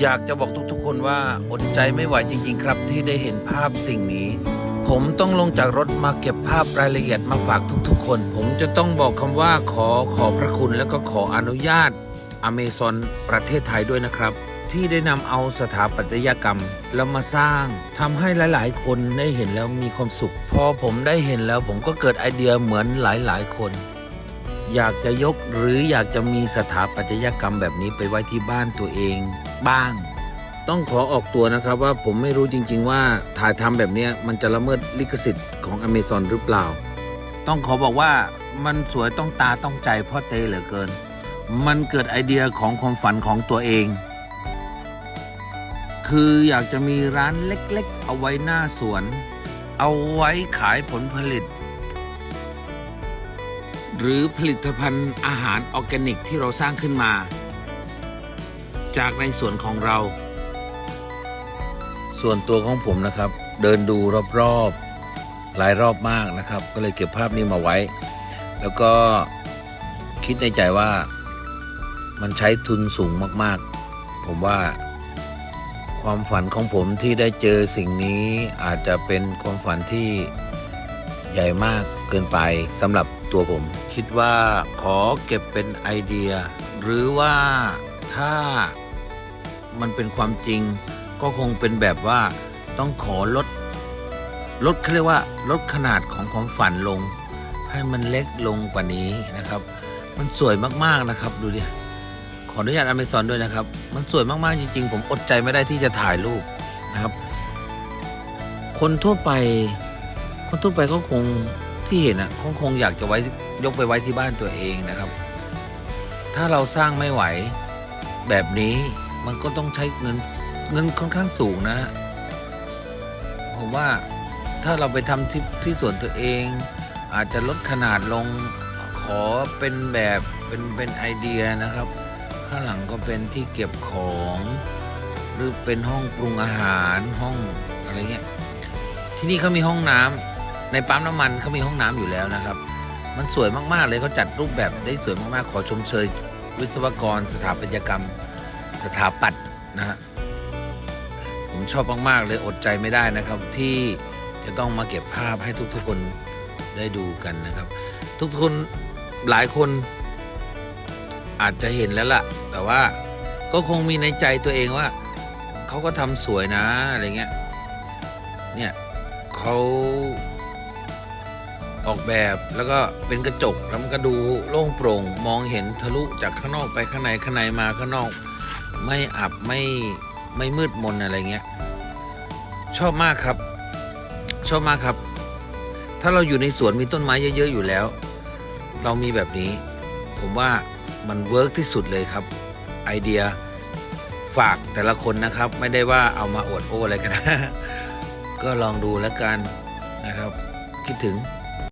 อยากจะบอกทุกๆ คนว่าอดใจไม่ไหวจริง ๆ ครับ ที่ได้เห็นภาพสิ่งนี้ ผมต้องลงจากรถมาเก็บภาพรายละเอียดมาฝากทุกๆ คน ผมจะต้องบอกคำว่าขอขอพระคุณแล้วก็ขออนุญาตอเมซอนประเทศไทยด้วยนะครับที่ได้นำเอาสถาปัตยกรรมแล้วมาสร้างทำให้หลาย ๆ คนได้เห็นแล้วมีความสุข พอผมได้เห็นแล้วผมก็เกิดไอเดียเหมือนหลาย ๆ คน อยากจะยกหรืออยากจะมีสถาปัตยกรรมแบบนี้ไปไว้ที่บ้านตัวเอง บ้าง ต้องขอออกตัวนะครับว่าผมไม่รู้จริง ๆ ว่าถ่ายทำแบบนี้มันจะละเมิดลิขสิทธิ์ของอเมซอนหรือเปล่า ต้องขอบอกว่ามันสวยต้องตาต้องใจพ่อเตเหลือเกิน มันเกิดไอเดียของความฝันของตัวเอง คืออยากจะมีร้านเล็กๆ เอาไว้หน้าสวน เอาไว้ขายผลผลิตหรือผลิตภัณฑ์อาหารออร์แกนิกที่เราสร้างขึ้นมา จากในสวนของเรา ส่วนตัวของผมนะครับ เดินดูรอบๆหลายรอบมากนะครับ ก็เลยเก็บภาพนี้มาไว้ แล้วก็คิดในใจว่ามันใช้ทุนสูงมากๆ ผมว่าความฝันของผมที่ได้เจอสิ่งนี้อาจจะเป็นความฝันที่ใหญ่มากเกินไปสำหรับตัวผม คิดว่าขอเก็บเป็นไอเดีย หรือว่า ถ้ามันเป็นความจริง ก็คงเป็นแบบว่าต้องขอลดลดเขาเรียกว่าลดขนาดของความฝันลง ให้มันเล็กลงกว่านี้นะครับ มันสวยมากๆนะครับดูดิขออนุญาตอเมซอนด้วยนะครับ มันสวยมากๆจริง ๆ ผมอดใจไม่ได้ที่จะถ่ายรูปนะครับ คนทั่วไป คนทั่วไปก็คงที่เห็นอะคงคงอยากจะไว้ยกไปไว้ที่บ้านตัวเองนะครับ ถ้าเราสร้างไม่ไหว แบบนี้มันก็ต้องใช้เงินเงินค่อนข้างสูงนะ ผมว่าถ้าเราไปทำที่ที่ส่วนตัวเอง อาจจะลดขนาดลงขอเป็นแบบเป็นเป็นไอเดียนะครับ ข้างหลังก็เป็นที่เก็บของ หรือเป็นห้องปรุงอาหารห้องอะไรเงี้ยที่นี่เขามีห้องน้ำในปั๊มน้ำมันเขามีห้องน้ำอยู่แล้วนะครับ มันสวยมากๆเลยเขาจัดรูปแบบได้สวยมากๆขอชมเชย วิศวกร สถาปัตยกรรม สถาปัตย์นะฮะผมชอบมากๆเลยอดใจไม่ได้นะครับ ที่จะต้องมาเก็บภาพให้ทุกๆคนได้ดูกันนะครับ ทุกคนหลายคนอาจจะเห็นแล้วล่ะ แต่ว่าก็คงมีในใจตัวเองว่าเขาก็ทำสวยนะอะไรเงี้ยเนี่ยเขา ออกแบบแล้วก็เป็นกระจกแล้วมันก็ดูโล่งโปร่ง มองเห็นทะลุจากข้างนอกไปข้างในข้างในมาข้างนอก ไม่อับไม่ไม่มืดมนอะไรเงี้ยชอบมากครับ ชอบมากครับ ถ้าเราอยู่ในสวนมีต้นไม้เยอะ ๆ อยู่แล้ว เรามีแบบนี้ ผมว่ามันเวิร์กที่สุดเลยครับ ไอเดียฝากแต่ละคนนะครับ ไม่ได้ว่าเอามาอวดโอ้อะไรกันนะก็ลองดูแล้วกันนะครับ คิดถึง